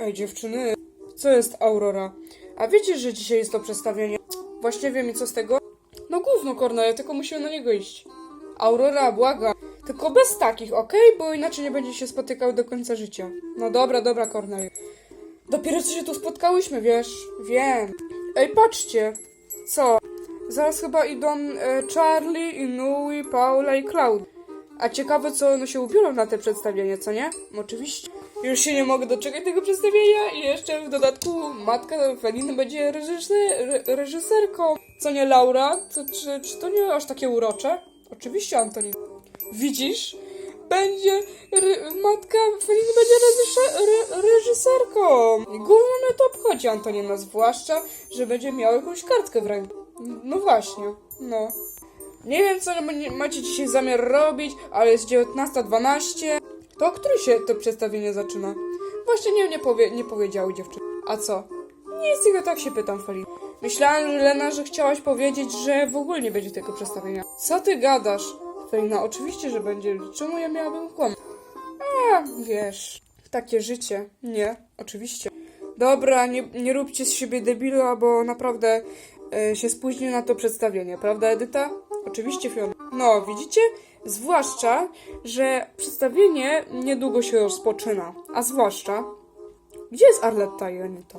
Ej, dziewczyny, co jest Aurora? A wiecie, że dzisiaj jest to przedstawienie? Właśnie wiem i co z tego? No gówno, Kornelia, tylko musimy na niego iść. Aurora, błaga. Tylko bez takich, okej? Bo inaczej nie będzie się spotykał do końca życia. No dobra, dobra, Kornelia. Dopiero co się tu spotkałyśmy, wiesz? Wiem. Ej, patrzcie. Co? Zaraz chyba idą e, Charlie, Inui, Paula i Cloud. A ciekawe, co one się ubiorą na te przedstawienie, co nie? Oczywiście. Już się nie mogę doczekać tego przedstawienia i jeszcze w dodatku matka Feliny będzie reżyser, re, reżyserką. Co nie, Laura? To, czy, czy to nie aż takie urocze? Oczywiście, Antoni. Widzisz? Będzie re, matka Feliny będzie reżyser, re, reżyserką. Mnie to obchodzi, Antonina, zwłaszcza, że będzie miała jakąś kartkę w ręku. No właśnie, no. Nie wiem, co ma- macie dzisiaj zamiar robić, ale jest 19.12. To o której się to przedstawienie zaczyna? Właśnie nie, nie, powie, nie powiedziały dziewczyny. A co? Nic, tylko tak się pytam, Felin. Myślałam, że Lena, że chciałaś powiedzieć, że w ogóle nie będzie tego przedstawienia. Co ty gadasz? Felina, oczywiście, że będzie. Czemu ja miałabym kłamać? A, wiesz, takie życie. Nie, oczywiście. Dobra, nie, nie róbcie z siebie debila, bo naprawdę e, się spóźni na to przedstawienie, prawda Edyta? Oczywiście Fiona. No, widzicie? Zwłaszcza, że przedstawienie niedługo się rozpoczyna. A zwłaszcza... Gdzie jest Arletta i Anita?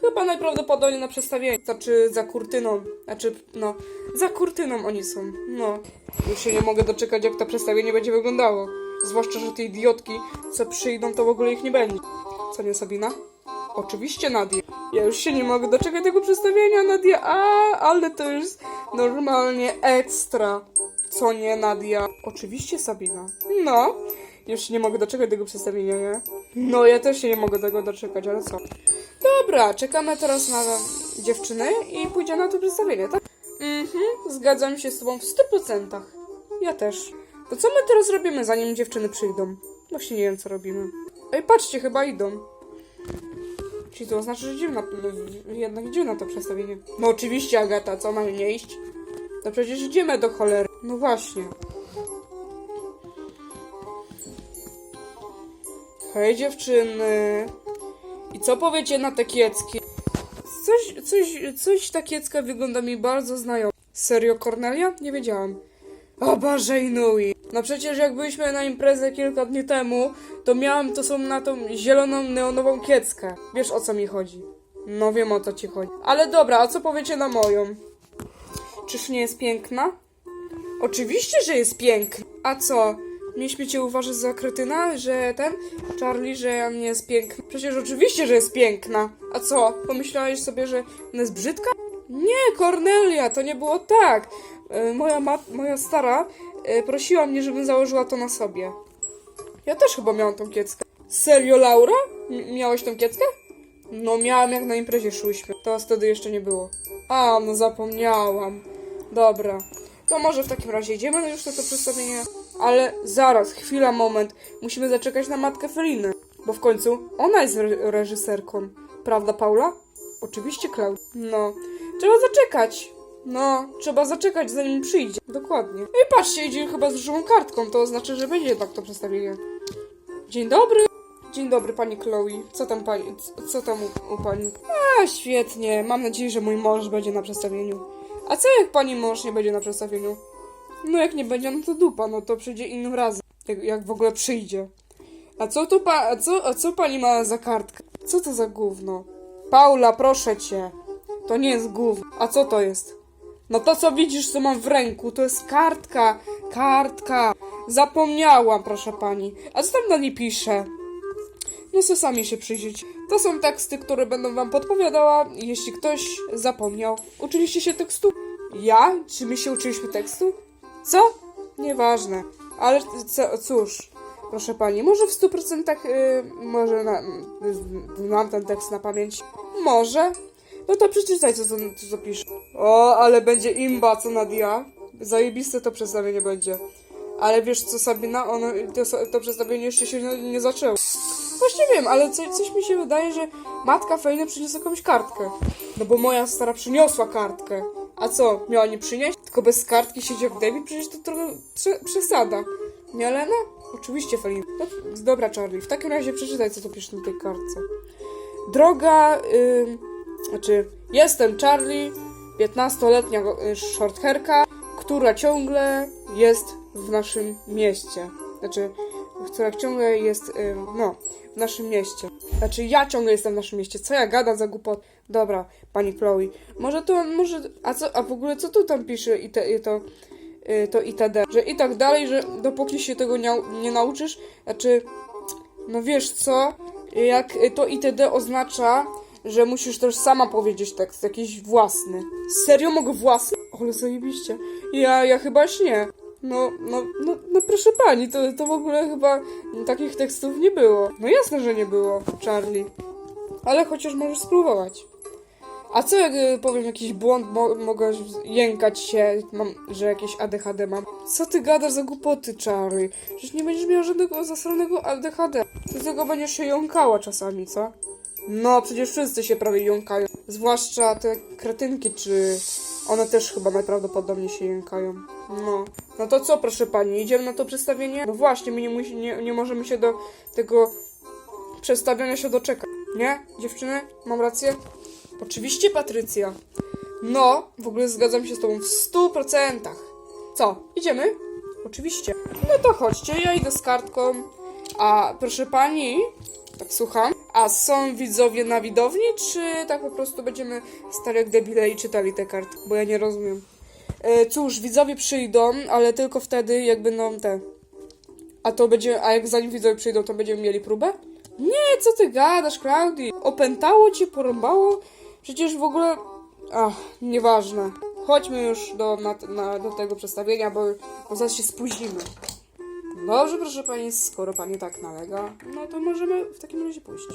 Chyba najprawdopodobniej na przedstawieniu. Znaczy za kurtyną. Znaczy, no, za kurtyną oni są. No. Już się nie mogę doczekać, jak to przedstawienie będzie wyglądało. Zwłaszcza, że te idiotki, co przyjdą, to w ogóle ich nie będzie. Co nie, Sabina? Oczywiście, Nadia. Ja już się nie mogę doczekać tego przedstawienia, Nadia. A, ale to już normalnie ekstra. Co nie, Nadia? Oczywiście, Sabina. No, już się nie mogę doczekać tego przedstawienia, nie? No, ja też się nie mogę tego doczekać, ale co? Dobra, czekamy teraz na dziewczynę i pójdzie na to przedstawienie, tak? Mhm, zgadzam się z tobą w 100%. Ja też. To co my teraz robimy, zanim dziewczyny przyjdą? Właśnie nie wiem, co robimy. Ej, patrzcie, chyba idą. Czyli to oznacza, że idziemy na, no, jednak na to przedstawienie. No oczywiście, Agata, co mamy nie iść? No przecież idziemy do cholery. No właśnie. Hej dziewczyny. I co powiecie na te kiecki? Coś, coś, coś ta kiecka wygląda mi bardzo znajomo. Serio, Cornelia? Nie wiedziałam. O Boże, Inui. No przecież jak byliśmy na imprezę kilka dni temu, to miałam to są na tą zieloną neonową kieckę. Wiesz o co mi chodzi. No wiem o co ci chodzi. Ale dobra, a co powiecie na moją? Czyż nie jest piękna? Oczywiście, że jest piękna. A co? Mieliśmy cię uważać za kretyna, że ten Charlie, że nie jest piękna? Przecież oczywiście, że jest piękna. A co? Pomyślałeś sobie, że ona jest brzydka? Nie, Cornelia, to nie było tak. E, Moja, moja stara e, prosiła mnie, żebym założyła to na sobie. Ja też chyba miałam tą kieckę. Serio, Laura? M- miałeś tą kieckę? No miałam jak na imprezie szłyśmy. To wtedy jeszcze nie było. A, no zapomniałam. Dobra. To może w takim razie idziemy już na to przedstawienie. Ale zaraz, chwila, moment. Musimy zaczekać na matkę Feliny. Bo w końcu ona jest re- reżyserką. Prawda, Paula? Oczywiście, Klaud. No. Trzeba zaczekać. No, trzeba zaczekać zanim przyjdzie. Dokładnie. No i patrzcie, idzie chyba z żółą kartką. To oznacza, że będzie jednak to przedstawienie. Dzień dobry. Dzień dobry, pani Chloe. Co tam pani, co tam u, u pani? A, świetnie. Mam nadzieję, że mój mąż będzie na przedstawieniu. A co jak pani mąż nie będzie na przedstawieniu? No jak nie będzie, no to dupa, no to przyjdzie innym razem. Jak, jak w ogóle przyjdzie. A co to pa, a co, a co pani ma za kartkę? Co to za gówno? Paula, proszę cię. To nie jest gówno. A co to jest? No to co widzisz, co mam w ręku, to jest kartka. Kartka. Zapomniałam, proszę pani. A co tam na niej pisze? No co sami się przyjrzeć. To są teksty, które będą wam podpowiadała, jeśli ktoś zapomniał. Uczyliście się tekstu? Ja? Czy my się uczyliśmy tekstu? Co? Nieważne. Ale co, cóż, proszę pani, może w 100% yy, może na, yy, mam ten tekst na pamięć. Może. No to przeczytaj, co, co, co pisze. O, ale będzie imba, co Nadia. Zajebiste to przedstawienie będzie. Ale wiesz co, Sabina, ono, to, to przedstawienie jeszcze się nie, nie zaczęło. Właśnie wiem, ale coś, coś mi się wydaje, że matka Fejny przyniosła jakąś kartkę. No bo moja stara przyniosła kartkę. A co, miała nie przynieść? Tylko bez kartki siedział w David? Przecież to trochę prze, przesada. Nie, Lena? Oczywiście, Felin. No, dobra, Charlie, w takim razie przeczytaj, co tu pisze na tej kartce. Droga, ym, znaczy, jestem Charlie, 15-letnia y, shorthairka, która ciągle jest w naszym mieście. Znaczy, która ciągle jest, ym, no, w naszym mieście. Znaczy, ja ciągle jestem w naszym mieście. Co ja gadam za głupot? Dobra, pani Chloe. Może to, może, a co, a w ogóle co tu tam pisze i, te, i to, y, to itd. Że i tak dalej, że dopóki się tego nie, nie nauczysz, znaczy, no wiesz co, jak to itd. oznacza, że musisz też sama powiedzieć tekst, jakiś własny. Serio mogę własny? Ale zajebiście. Ja, ja chyba nie. No, no, no, no proszę pani, to, to w ogóle chyba takich tekstów nie było. No jasne, że nie było, Charlie. Ale chociaż możesz spróbować. A co jak y, powiem jakiś błąd, mo mogę jękać się, mam, że jakieś ADHD mam? Co ty gadasz za głupoty, Charlie? Przecież nie będziesz miał żadnego zasranego ADHD. Ty tylko będziesz się jąkała czasami, co? No, przecież wszyscy się prawie jąkają. Zwłaszcza te kretynki, czy... One też chyba najprawdopodobniej się jąkają. No. No to co, proszę pani, idziemy na to przedstawienie? No właśnie, my nie, musi, nie, nie możemy się do tego przedstawienia się doczekać. Nie, dziewczyny? Mam rację? Oczywiście, Patrycja. No, w ogóle zgadzam się z tobą w stu procentach. Co, idziemy? Oczywiście. No to chodźcie, ja idę z kartką. A proszę pani, tak słucham, a są widzowie na widowni, czy tak po prostu będziemy stali jak debile i czytali te karty? Bo ja nie rozumiem. E, cóż, widzowie przyjdą, ale tylko wtedy, jak będą te. A to będzie, a jak zanim widzowie przyjdą, to będziemy mieli próbę? Nie, co ty gadasz, Klaudii? Opętało ci, porąbało? Przecież w ogóle... Ach, nieważne. Chodźmy już do, na, na, do tego przedstawienia, bo, bo zaraz się spóźnimy. Dobrze, proszę pani, skoro pani tak nalega, no to możemy w takim razie pójść.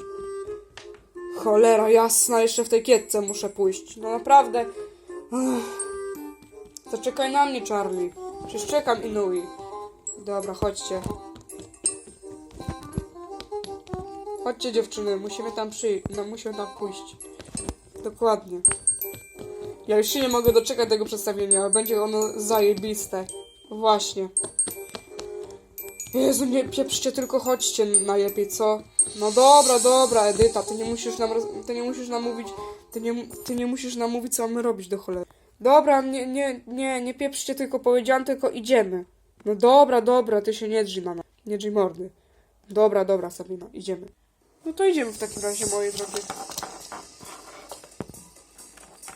Cholera jasna, jeszcze w tej kietce muszę pójść. No naprawdę. Ech. To czekaj na mnie, Charlie. Przecież czekam, Inui. Dobra, chodźcie. Chodźcie dziewczyny, musimy tam przyjść. No, musimy tam pójść. Dokładnie. Ja już się nie mogę doczekać tego przedstawienia, ale będzie ono zajebiste. Właśnie. Jezu, nie pieprzcie, tylko chodźcie najlepiej, co? No dobra, dobra, Edyta, ty nie musisz nam, ty nie musisz nam mówić, ty nie, ty nie musisz nam mówić, co mamy robić do cholery. Dobra, nie, nie, nie, nie pieprzcie, tylko powiedziałam, tylko idziemy. No dobra, dobra, ty się nie drzyj, mama. Nie drzyj mordy. Dobra, dobra, Sabina, idziemy. No to idziemy w takim razie, moje drogie.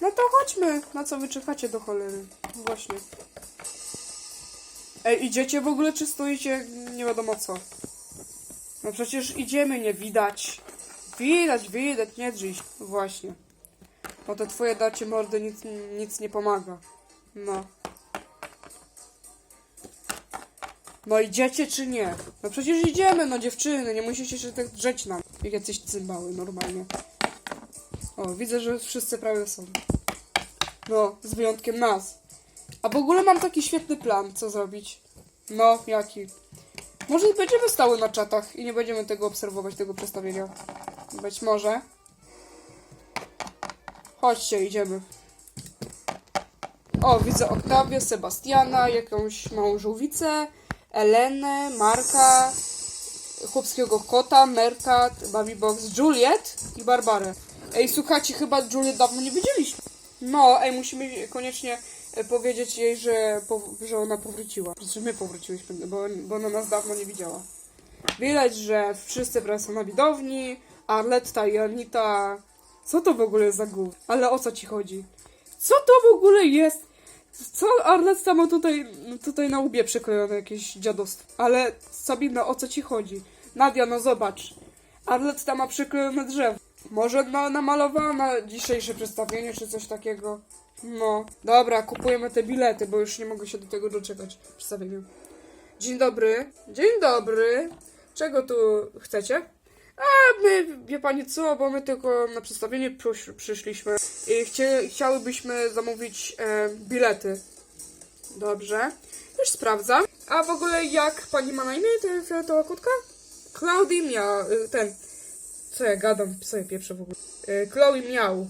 No to chodźmy. Na co wy czekacie do cholery? Właśnie. Ej, idziecie w ogóle, czy stoicie nie wiadomo co? No przecież idziemy, nie widać. Widać, widać, nie drzyj. Właśnie. No to twoje dacie mordy nic, nic nie pomaga. No. No idziecie czy nie? No przecież idziemy, no dziewczyny, nie musicie się tak drzeć nam. Jak jacyś cymbały, normalnie. O, widzę, że wszyscy prawie są. No, z wyjątkiem nas. A w ogóle mam taki świetny plan, co zrobić. No, jaki? Może będziemy stały na czatach i nie będziemy tego obserwować, tego przedstawienia. Być może. Chodźcie, idziemy. O, widzę Oktawię, Sebastiana, jakąś małą żółwicę, Elenę, Marka, chłopskiego kota, Merkat, Babybox, Juliet i Barbarę. Ej, słuchajcie, chyba Juliet dawno nie widzieliśmy. No, ej, musimy koniecznie powiedzieć jej, że, że ona powróciła. Że my powróciłyśmy, bo, bo ona nas dawno nie widziała. Widać, że wszyscy prawie są na widowni, Arletta i Anita... Co to w ogóle za głów? Ale o co ci chodzi? Co to w ogóle jest? Co Arletta ma tutaj, tutaj na łbie przyklejone jakieś dziadostwo? Ale Sabina, o co ci chodzi? Nadia, no zobacz. Arletta ma przyklejone drzewo. Może na, namalowała na dzisiejsze przedstawienie, czy coś takiego. No, dobra, kupujemy te bilety, bo już nie mogę się do tego doczekać. Przedstawienia. Dzień dobry. Dzień dobry. Czego tu chcecie? A my, wie pani co, bo my tylko na przedstawienie przysz- przyszliśmy i chcie, chciałybyśmy zamówić e, bilety. Dobrze, już sprawdzam. A w ogóle jak pani ma na imię, ta fioletowa kutka? Claudii miał, y, ten, co ja gadam, sobie pieprzę w ogóle. Y, Chloe miał.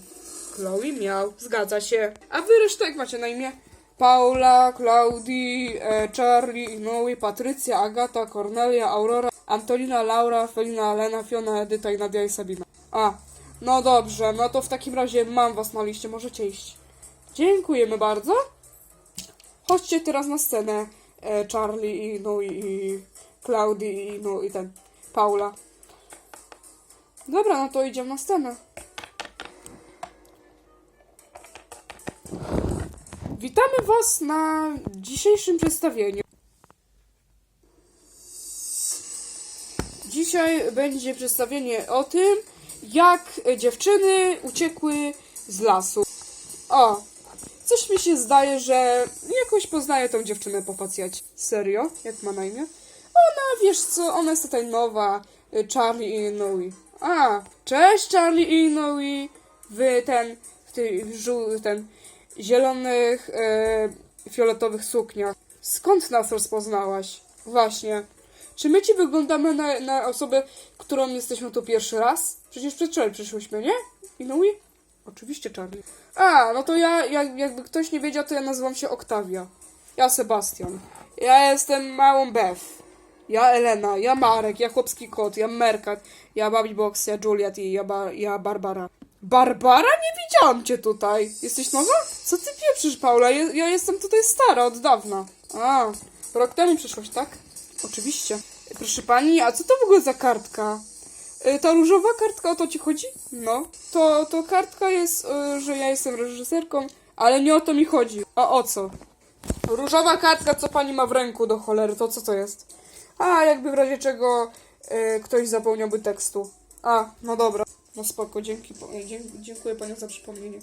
Chloe miał, zgadza się. A wy resztę jak macie na imię? Paula, Claudii, e, Charlie, Noe, Patrycja, Agata, Cornelia, Aurora, Antonina, Laura, Felina, Lena, Fiona, Edyta i Nadia i Sabina. A, no dobrze, no to w takim razie mam was na liście, możecie iść. Dziękujemy bardzo. Chodźcie teraz na scenę e, Charlie i no i, i Claudii i no i ten Paula. Dobra, no to idziemy na scenę. Witamy Was na dzisiejszym przedstawieniu. Dzisiaj będzie przedstawienie o tym, jak dziewczyny uciekły z lasu. O, coś mi się zdaje, że jakoś poznaję tą dziewczynę po facjacie. Serio? Jak ma na imię? Ona, wiesz co, ona jest tutaj nowa. y, Charlie i Noe. A, cześć Charlie i Noe. Wy ten, tych, żół, ten, zielonych, e, fioletowych sukniach. Skąd nas rozpoznałaś? Właśnie. Czy my ci wyglądamy na, na osobę, którą jesteśmy tu pierwszy raz? Przecież przedwczoraj przyszłyśmy, nie? I Noe? Oczywiście, Charlie. A, no to ja, jak, jakby ktoś nie wiedział, to ja nazywam się Oktawia. Ja Sebastian. Ja jestem małą Beth. Ja Elena, ja Marek, ja Chłopski Kot, ja Merkat, ja Babi Box, ja Juliet i ja, ba ja Barbara. Barbara? Nie widziałam cię tutaj. Jesteś nowa? Co ty pieprzysz, Paula? Ja, ja jestem tutaj stara od dawna. A, rok temu przyszłaś, tak? Oczywiście. Proszę pani, a co to w ogóle za kartka? Y, Ta różowa kartka, o to ci chodzi? No. To, to kartka jest, y, że ja jestem reżyserką, ale nie o to mi chodzi. A o co? Różowa kartka, co pani ma w ręku do cholery, to co to jest? A, jakby w razie czego y, ktoś zapomniałby tekstu. A, no dobra. No spoko, dzięki, dziękuję panią za przypomnienie.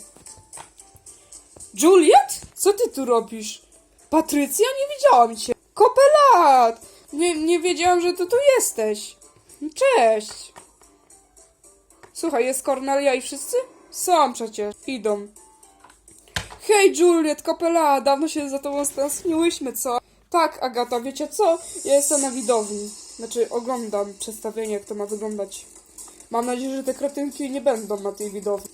Juliet? Co ty tu robisz? Patrycja? Nie widziałam cię. Kopelat! Nie, nie wiedziałam, że ty tu jesteś. Cześć. Słuchaj, jest Cornelia i wszyscy? Są przecież. Idą. Hej Juliet, Kopela, dawno się za tobą stęskniłyśmy, co? Tak, Agata, wiecie co? Ja jestem na widowni. Znaczy, oglądam przedstawienie, jak to ma wyglądać. Mam nadzieję, że te kretynki nie będą na tej widowni.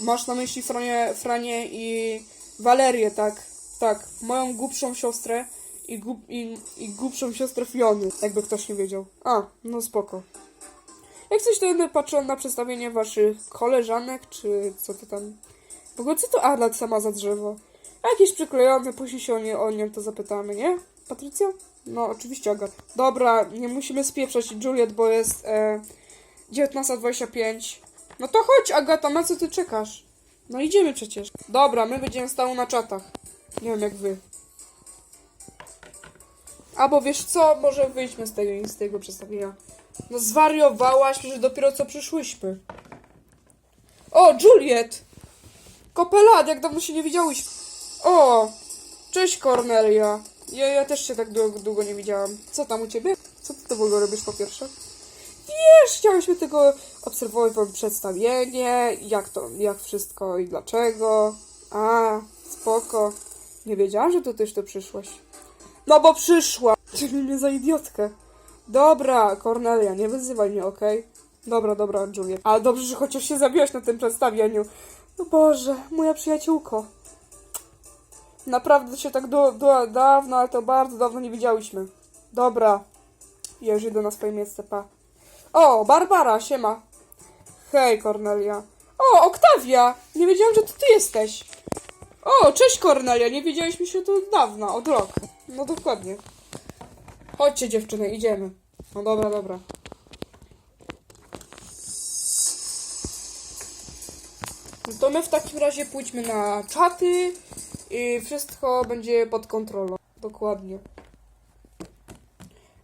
Masz na myśli Franie, Franie i Walerię, tak? Tak, moją głupszą siostrę i, i, i głupszą siostrę Fiony, jakby ktoś nie wiedział. A, no spoko. Jak coś to będę patrzył na przedstawienie waszych koleżanek, czy co to tam... W ogóle co to Arlet sama za drzewo? Jakieś przyklejone, później się o nie, o nie to zapytamy, nie? Patrycja? No, oczywiście Agat. Dobra, nie musimy spieprzać Juliet, bo jest e, 19.25. No to chodź Agata, na co ty czekasz? No idziemy przecież. Dobra, my będziemy stały na czatach. Nie wiem jak wy. Albo wiesz co, może wyjdźmy z tego, z tego przedstawienia. No zwariowałaś, że dopiero co przyszłyśmy. O, Juliet! Kopelat, jak dawno się nie widziałyśmy. O! Cześć Cornelia. Ja, ja też się tak długo, długo nie widziałam. Co tam u ciebie? Co ty to w ogóle robisz po pierwsze? Wiesz, chciałyśmy tylko obserwować wam przedstawienie, jak to, jak wszystko i dlaczego. A, spoko. Nie wiedziałam, że tu też tu przyszłaś. No bo przyszła! Czyli mnie za idiotkę. Dobra, Cornelia, nie wyzywaj mnie, okej? Dobra, dobra, Juliet. Ale dobrze, że chociaż się zabiłaś na tym przedstawieniu. No Boże, moja przyjaciółko. Naprawdę się tak do, do, dawno, ale to bardzo dawno nie widziałyśmy. Dobra. Ja już idę na swoje miejsce, pa. O, Barbara, siema. Hej, Cornelia. O, Oktawia! Nie wiedziałam, że to ty jesteś. O, cześć Cornelia, nie widzieliśmy się tu od dawna, od rok. No dokładnie. Chodźcie dziewczyny, idziemy. No dobra, dobra. No to my w takim razie pójdźmy na czaty i wszystko będzie pod kontrolą. Dokładnie.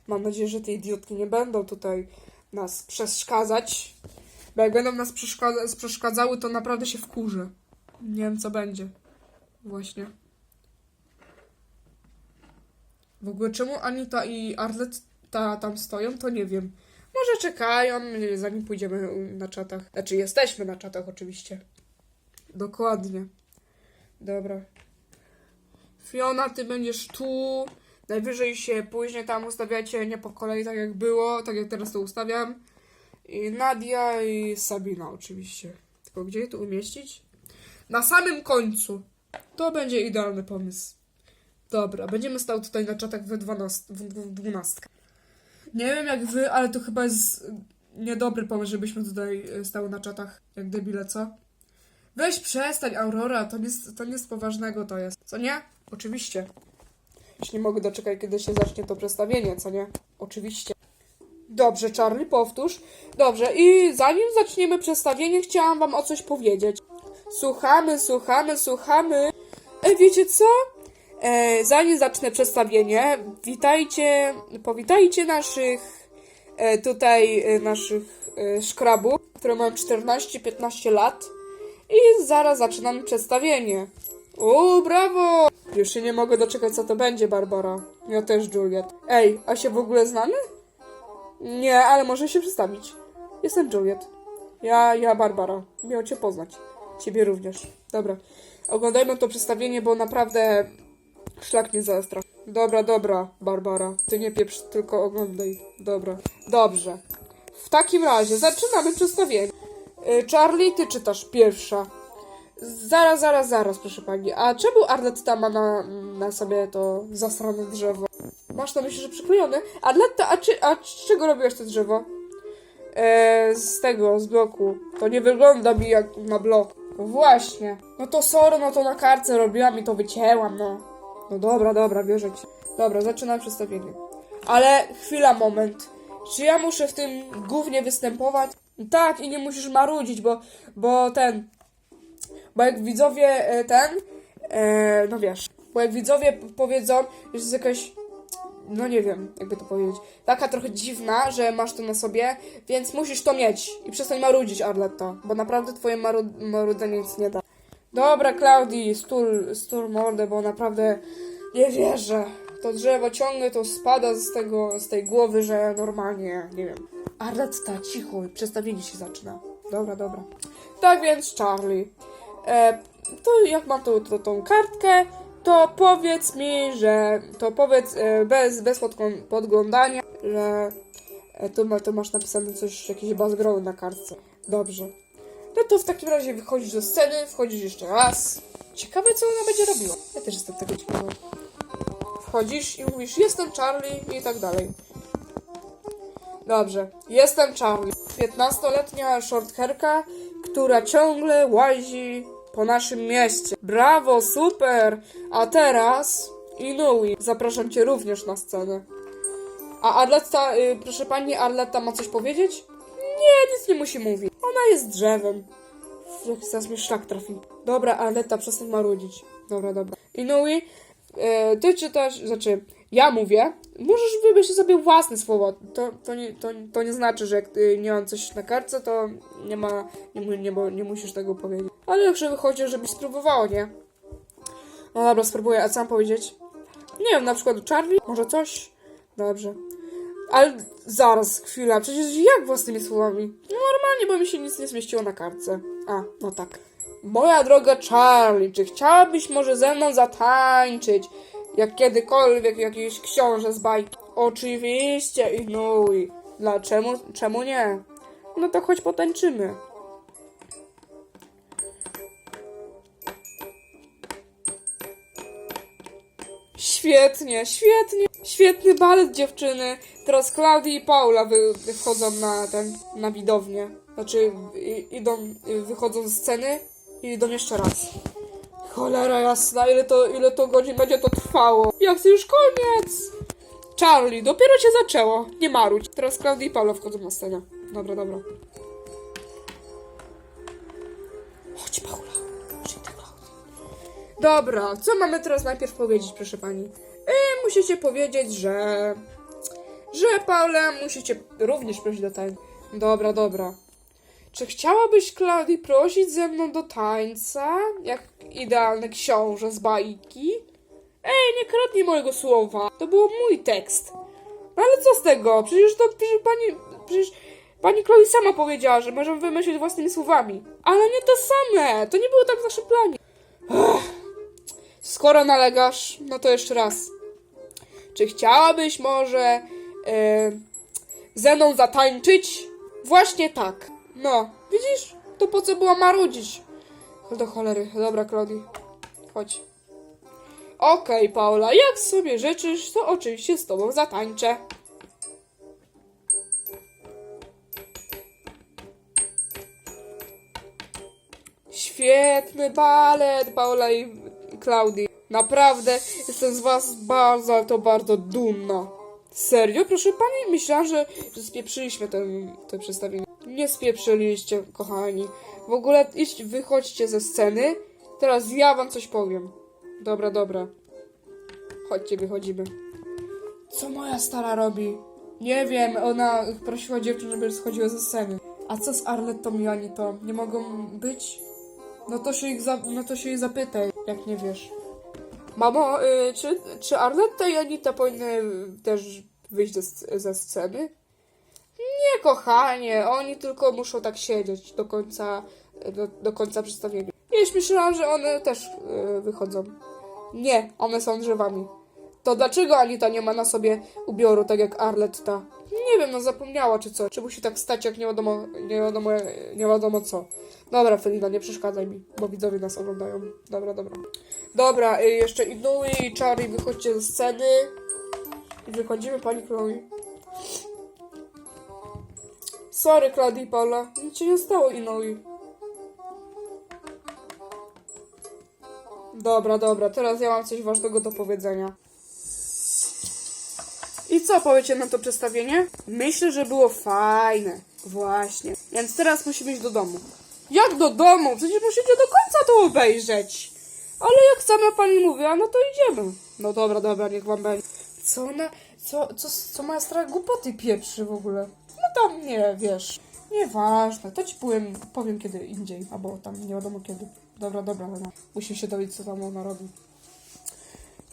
Mam nadzieję, że te idiotki nie będą tutaj nas przeszkadzać. Bo jak będą nas przeszkadza- przeszkadzały, to naprawdę się wkurzę. Nie wiem, co będzie. Właśnie. W ogóle czemu Anita i Arlet ta, tam stoją, to nie wiem. Może czekają, zanim pójdziemy na czatach. Znaczy, jesteśmy na czatach oczywiście. Dokładnie. Dobra. Fiona, ty będziesz tu. Najwyżej się później tam ustawiacie nie po kolei, tak jak było, tak jak teraz to ustawiam. I Nadia i Sabina oczywiście. Tylko gdzie je tu umieścić? Na samym końcu. To będzie idealny pomysł. Dobra, będziemy stał tutaj na czatach we 12, w, w. Nie wiem jak wy, ale to chyba jest niedobry pomysł, żebyśmy tutaj y, stały na czatach jak debile, co? Weź przestań, Aurora, to nic, to nic poważnego to jest. Co nie? Oczywiście. Już nie mogę doczekać, kiedy się zacznie to przedstawienie, co nie? Oczywiście. Dobrze, Charlie, powtórz. Dobrze, i zanim zaczniemy przedstawienie, chciałam wam o coś powiedzieć. Słuchamy, słuchamy, słuchamy. E, wiecie co? E, zanim zacznę przedstawienie, witajcie, powitajcie naszych e, tutaj e, naszych e, szkrabów, które mają 14-15 lat. I zaraz zaczynamy przedstawienie. O, brawo! Już się nie mogę doczekać, co to będzie, Barbara. Ja też, Juliet. Ej, a się w ogóle znamy? Nie, ale może się przedstawić. Jestem Juliet. Ja, ja Barbara. Miło cię poznać. Ciebie również. Dobra. Oglądajmy to przedstawienie, bo naprawdę szlak nie zaestra. Dobra, dobra, Barbara. Ty nie pieprz, tylko oglądaj. Dobra. Dobrze. W takim razie zaczynamy przedstawienie. Y, Charlie, ty czytasz pierwsza. Zaraz, zaraz, zaraz, proszę pani. A czemu Arletta ma na, na sobie to zasrane drzewo? Masz na myśli, że przyklejone? Arletta, a, czy, a czego robiłaś to drzewo? E, z tego, z bloku. To nie wygląda mi jak na blok. Właśnie. No to sorry, no to na kartce robiłam i to wycięłam, no. No dobra, dobra, wierzę ci. Dobra, zaczynam przedstawienie. Ale chwila, moment. Czy ja muszę w tym głównie występować? Tak, i nie musisz marudzić, bo, bo ten... Bo jak widzowie e, ten... E, no wiesz. Bo jak widzowie powiedzą, że jest jakaś no nie wiem, jakby to powiedzieć, taka trochę dziwna, że masz to na sobie, więc musisz to mieć i przestań marudzić, Arletta, bo naprawdę twoje maru marudzenie nic nie da. Dobra, Klaudii, stul, stul mordę, bo naprawdę nie wierzę. To drzewo ciągle to spada z tego, z tej głowy, że normalnie, nie wiem. Arletta, cicho, przedstawienie się zaczyna. Dobra, dobra. Tak więc, Charlie, e, to jak mam tą, tą, tą kartkę, to powiedz mi, że to powiedz e, bez, bez podglą- podglądania, że e, tu, ma, tu masz napisane coś, jakieś background na kartce. Dobrze. No to w takim razie wychodzisz do sceny, wchodzisz jeszcze raz. Ciekawe, co ona będzie robiła. Ja też jestem tego ciekawa. Wchodzisz i mówisz, jestem Charlie i tak dalej. Dobrze, jestem Charlie. 15-letnia shorthairka, która ciągle łazi po naszym mieście. Brawo, super! A teraz Inui. Zapraszam cię również na scenę. A Arletta, y, proszę pani, Arletta ma coś powiedzieć? Nie, nic nie musi mówić. Ona jest drzewem. Jak zaraz mnie szlak trafi. Dobra, Arletta, przestań marudzić. Dobra, dobra. Inui, e, ty czytasz, znaczy, ja mówię, możesz wymyślić sobie własne słowo. To, to, nie, to, to nie znaczy, że jak ty nie mam coś na kartce, to nie ma, nie, nie, nie musisz tego powiedzieć. Ale jak wychodzi, żebyś spróbowało, nie? No dobra, spróbuję. A co mam powiedzieć? Nie wiem, na przykład Charlie? Może coś? Dobrze. Ale zaraz, chwila, przecież jak własnymi słowami? No normalnie, bo mi się nic nie zmieściło na kartce. A, no tak. Moja droga Charlie, czy chciałabyś może ze mną zatańczyć? Jak kiedykolwiek jakiś książę z bajki? Oczywiście, ignoruj. Dlaczego? Czemu nie? No to chodź potańczymy. Świetnie, świetnie. Świetny balet dziewczyny. Teraz Klaudia i Paula wy, wychodzą na ten, na widownię. Znaczy, i, idą, wychodzą z sceny i idą jeszcze raz. Cholera jasna, ile to, ile to godzin będzie to trwało. Jak to już koniec? Charlie, dopiero cię zaczęło. Nie marudź. Teraz Klaudia i Paula wchodzą na scenę. Dobra, dobra. Chodź, Paula. Chodź. Dobra, co mamy teraz najpierw powiedzieć, proszę pani? E, musicie powiedzieć, że... Że Paula musicie również prosić do tańca. Dobra, dobra. Czy chciałabyś, Klaudii, prosić ze mną do tańca? Jak idealny książę z bajki? Ej, nie kradnij mojego słowa. To był mój tekst. No ale co z tego? Przecież to przecież pani... Przecież pani Chloe sama powiedziała, że możemy wymyślić własnymi słowami. Ale nie to same. To nie było tak w naszym planie. Skoro nalegasz, no to jeszcze raz. Czy chciałabyś może e, ze mną zatańczyć? Właśnie tak. No, widzisz? To po co było marudzić? Do cholery. Dobra, Claudii. Chodź. Okej, Paula, jak sobie życzysz, to oczywiście z tobą zatańczę. Świetny balet, Paula i Klaudii. Naprawdę jestem z was bardzo, ale to bardzo dumna. Serio? Proszę pani, myślałam, że, że spieprzyliśmy ten, te przedstawienie. Nie spieprzyliście, kochani. W ogóle idź, wychodźcie ze sceny. Teraz ja wam coś powiem. Dobra, dobra. Chodźcie, wychodzimy. Co moja stara robi? Nie wiem, ona prosiła dziewczyn, żeby schodziły ze sceny. A co z Arlettą i Anitą? Nie mogą być? No to się ich, za, no to się jej zapytaj, jak nie wiesz. Mamo, y, czy, czy Arletta i Anita powinny też wyjść ze, ze sceny? Nie, kochanie, oni tylko muszą tak siedzieć do końca, do, do końca przedstawienia. Jeśli myślałam, że one też y, wychodzą. Nie, one są drzewami. To dlaczego Anita nie ma na sobie ubioru, tak jak Arletta? Nie wiem, no zapomniała czy co. Czy musi tak stać, jak nie wiadomo, nie wiadomo, nie wiadomo co. Dobra, Felina, nie przeszkadzaj mi, bo widzowie nas oglądają. Dobra, dobra. Dobra, y, jeszcze Inui i Charlie, wychodźcie ze sceny. I wychodzimy, pani Chloe. Sorry, Claudia i Paula. Nic się nie stało, Inui. Dobra, dobra, teraz ja mam coś ważnego do powiedzenia. I co powiecie na to przedstawienie? Myślę, że było fajne. Właśnie. Więc teraz musimy iść do domu. Jak do domu? Przecież musicie do końca to obejrzeć. Ale jak sama pani mówiła, no to idziemy. No dobra, dobra, niech wam będzie. Co ona, co, co, co moja stara głupoty pieprzy w ogóle? No tam nie, wiesz. Nieważne, to ci powiem, powiem kiedy indziej, albo tam nie wiadomo kiedy. Dobra, dobra, Lena. Musi się dowiedzieć, co tam ona robi.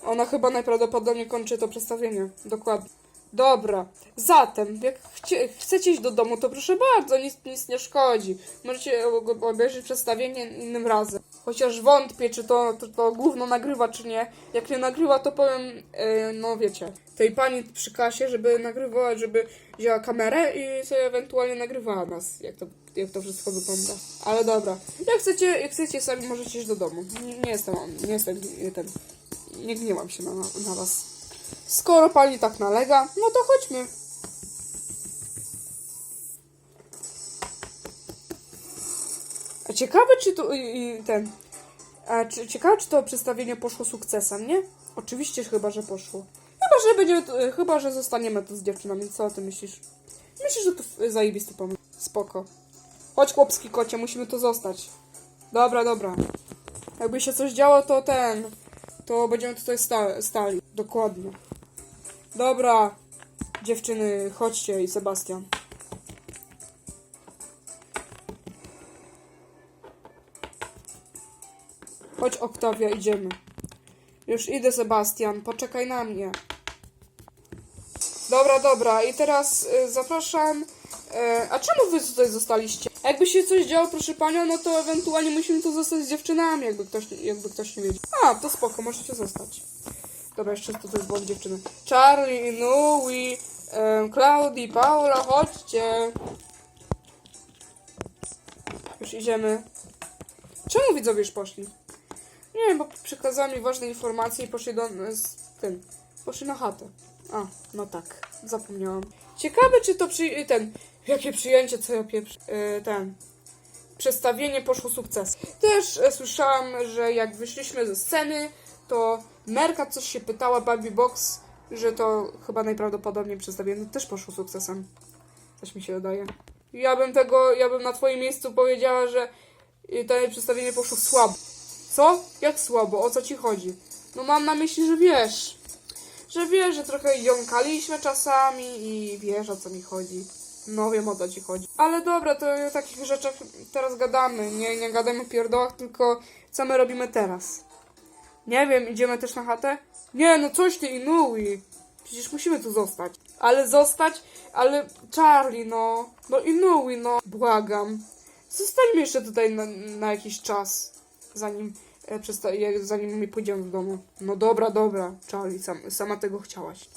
Ona chyba najprawdopodobniej kończy to przedstawienie. Dokładnie. Dobra, zatem, jak chcie, chcecie iść do domu, to proszę bardzo, nic, nic nie szkodzi. Możecie obejrzeć przedstawienie innym razem. Chociaż wątpię, czy to, to, to główno nagrywa, czy nie. Jak nie nagrywa, to powiem, e, no wiecie, tej pani przy kasie, żeby nagrywała, żeby wzięła kamerę i sobie ewentualnie nagrywała nas, jak to, jak to wszystko wygląda. Ale dobra, jak chcecie, jak chcecie sami możecie iść do domu. Nie, nie jestem, nie jestem nie ten, nie gniewam się na, na was. Skoro pani tak nalega, no to chodźmy. A ciekawe, czy to i, i ten. A czy, ciekawe, czy to przedstawienie poszło sukcesem, nie? Oczywiście, chyba, że poszło. Chyba, że będziemy, to- chyba, że zostaniemy tu z dziewczynami. Co o tym myślisz? Myślisz, że to zajebisty pomysł. Spoko. Chodź, chłopski kocie, musimy tu zostać. Dobra, dobra. Jakby się coś działo, to ten. To będziemy tutaj sta stali. Dokładnie. Dobra. Dziewczyny, chodźcie i Sebastian. Chodź, Oktawia, idziemy. Już idę, Sebastian, poczekaj na mnie. Dobra, dobra, i teraz y, zapraszam. Y, a czemu wy tutaj zostaliście? Jakby się coś działo, proszę panią, no to ewentualnie musimy tu zostać z dziewczynami, jakby ktoś, jakby ktoś nie wiedział. A, to spoko, możecie zostać. Dobra, jeszcze to jest błąd dziewczyny. Charlie, Nui, um, Claudii, Paula, chodźcie. Już idziemy. Czemu widzowie już poszli? Nie wiem, bo przekazała mi ważne informacje i poszli do z tym. Poszli na chatę. A, no tak, zapomniałam. Ciekawe, czy to przy, ten. Jakie przyjęcie, co ja pieprz. Yy, ten. Przestawienie poszło sukces. Też e, słyszałam, że jak wyszliśmy ze sceny, to Merka coś się pytała Barbie Box, że to chyba najprawdopodobniej przedstawienie też poszło sukcesem. Coś mi się wydaje. Ja bym tego, ja bym na twoim miejscu powiedziała, że y, to przedstawienie poszło słabo. Co? Jak słabo? O co ci chodzi? No mam na myśli, że wiesz. Że wiesz, że trochę jąkaliśmy czasami i wiesz o co mi chodzi. No wiem o co ci chodzi. Ale dobra, to o takich rzeczach teraz gadamy. Nie, nie gadamy o pierdołach, tylko co my robimy teraz. Nie wiem, idziemy też na chatę? Nie, no coś ty Inui. Przecież musimy tu zostać. Ale zostać, ale Charlie, no. No Inui, no. Błagam. Zostańmy jeszcze tutaj na, na jakiś czas, zanim, e, przesta- jak- zanim my pójdziemy do domu. No dobra, dobra, Charlie, sam, sama tego chciałaś.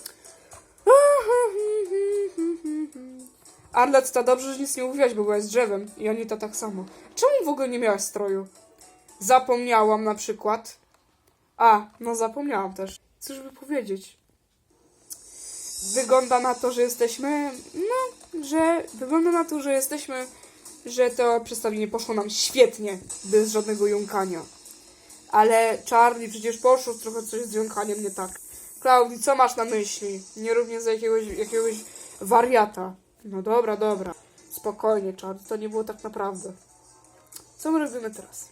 Arlet, to dobrze, że nic nie mówiłaś, bo byłaś z drzewem. I Anita tak samo. Czemu w ogóle nie miałaś stroju? Zapomniałam na przykład. A, no zapomniałam też. Cóż by powiedzieć? Wygląda na to, że jesteśmy. No, że. Wygląda na to, że jesteśmy. Że to przedstawienie poszło nam świetnie, bez żadnego jąkania. Ale Charlie, przecież poszło trochę coś z jąkaniem nie tak. Klaudii, co masz na myśli? Nie równie za jakiegoś, jakiegoś wariata. No dobra, dobra. Spokojnie, Charlie, to nie było tak naprawdę. Co my robimy teraz?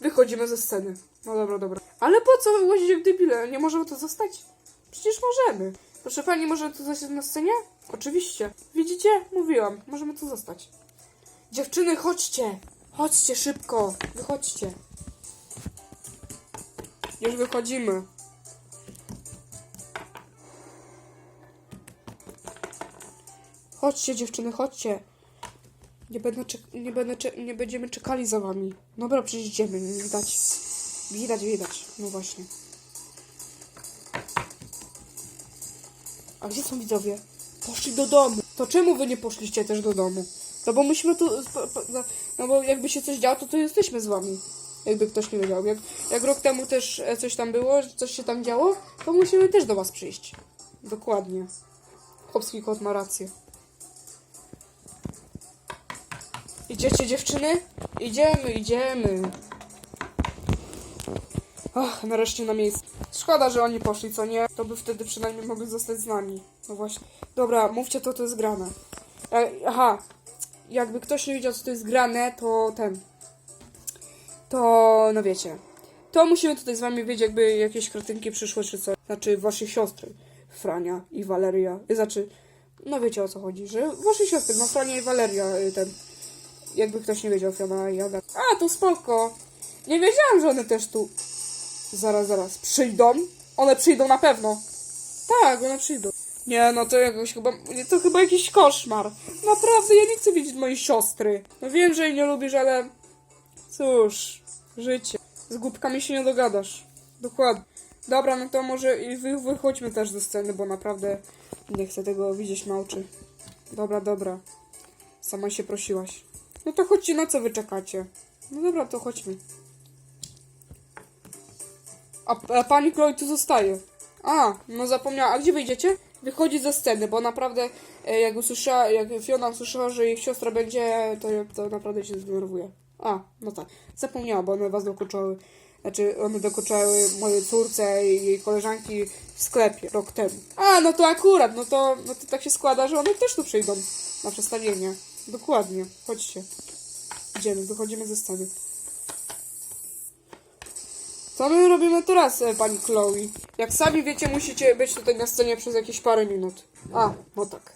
Wychodzimy ze sceny. No dobra, dobra. Ale po co łazić jak debile? Nie możemy tu zostać? Przecież możemy. Proszę pani, możemy tu zostać na scenie? Oczywiście. Widzicie? Mówiłam. Możemy tu zostać. Dziewczyny, chodźcie! Chodźcie szybko! Wychodźcie. Już wychodzimy. Chodźcie, dziewczyny, chodźcie. Nie, będę nie, będę nie będziemy czekali za wami. Dobra, przecież idziemy. Widać. Widać, widać. No właśnie. A gdzie są widzowie? Poszli do domu. To czemu wy nie poszliście też do domu? No bo myśmy tu... no- No bo jakby się coś działo, to tu jesteśmy z wami. Jakby ktoś nie wiedział. Jak, jak rok temu też e, coś tam było, coś się tam działo, to musimy też do was przyjść. Dokładnie. Chłopski kot ma rację. Idziecie dziewczyny? Idziemy, idziemy. Ach, nareszcie na miejsce. Szkoda, że oni poszli, co nie? To by wtedy przynajmniej mogli zostać z nami. No właśnie. Dobra, mówcie to, to jest grane. E, aha. Jakby ktoś nie wiedział, co to jest grane, to ten. To, no wiecie. To musimy tutaj z wami wiedzieć, jakby jakieś kretynki przyszły, czy co. Znaczy, wasze siostry. Frania i Waleria. Znaczy, no wiecie o co chodzi, że wasze siostry, no Frania i Waleria, y, ten. Jakby ktoś nie wiedział, Fiona i Aga. A, to spoko. Nie wiedziałam, że one też tu. Zaraz, zaraz. Przyjdą? One przyjdą na pewno. Tak, one przyjdą. Nie, no to jakoś chyba. To chyba jakiś koszmar. Naprawdę, ja nie chcę widzieć mojej siostry. No wiem, że jej nie lubisz, ale. Cóż, życie. Z głupkami się nie dogadasz. Dokładnie. Dobra, no to może i wy, wychodźmy też ze sceny, bo naprawdę nie chcę tego widzieć na oczy. Dobra, dobra. Sama się prosiłaś. No to chodźcie, na co wy czekacie? No dobra, to chodźmy. A, a pani Chloe tu zostaje. A, no zapomniała. A gdzie wyjdziecie? Wychodzi ze sceny, bo naprawdę e, jak usłyszała, jak Fiona usłyszała, że jej siostra będzie, to, to naprawdę się zdenerwuje. A, no tak. Zapomniała, bo one was dokuczały. Znaczy, one dokuczały mojej córce i jej koleżanki w sklepie rok temu. A, no to akurat, no to, no to tak się składa, że one też tu przyjdą na przestawienie. Dokładnie. Chodźcie. Idziemy, wychodzimy ze stanu. Co my robimy teraz, e, pani Chloe? Jak sami wiecie, musicie być tutaj na scenie przez jakieś parę minut. A, no tak.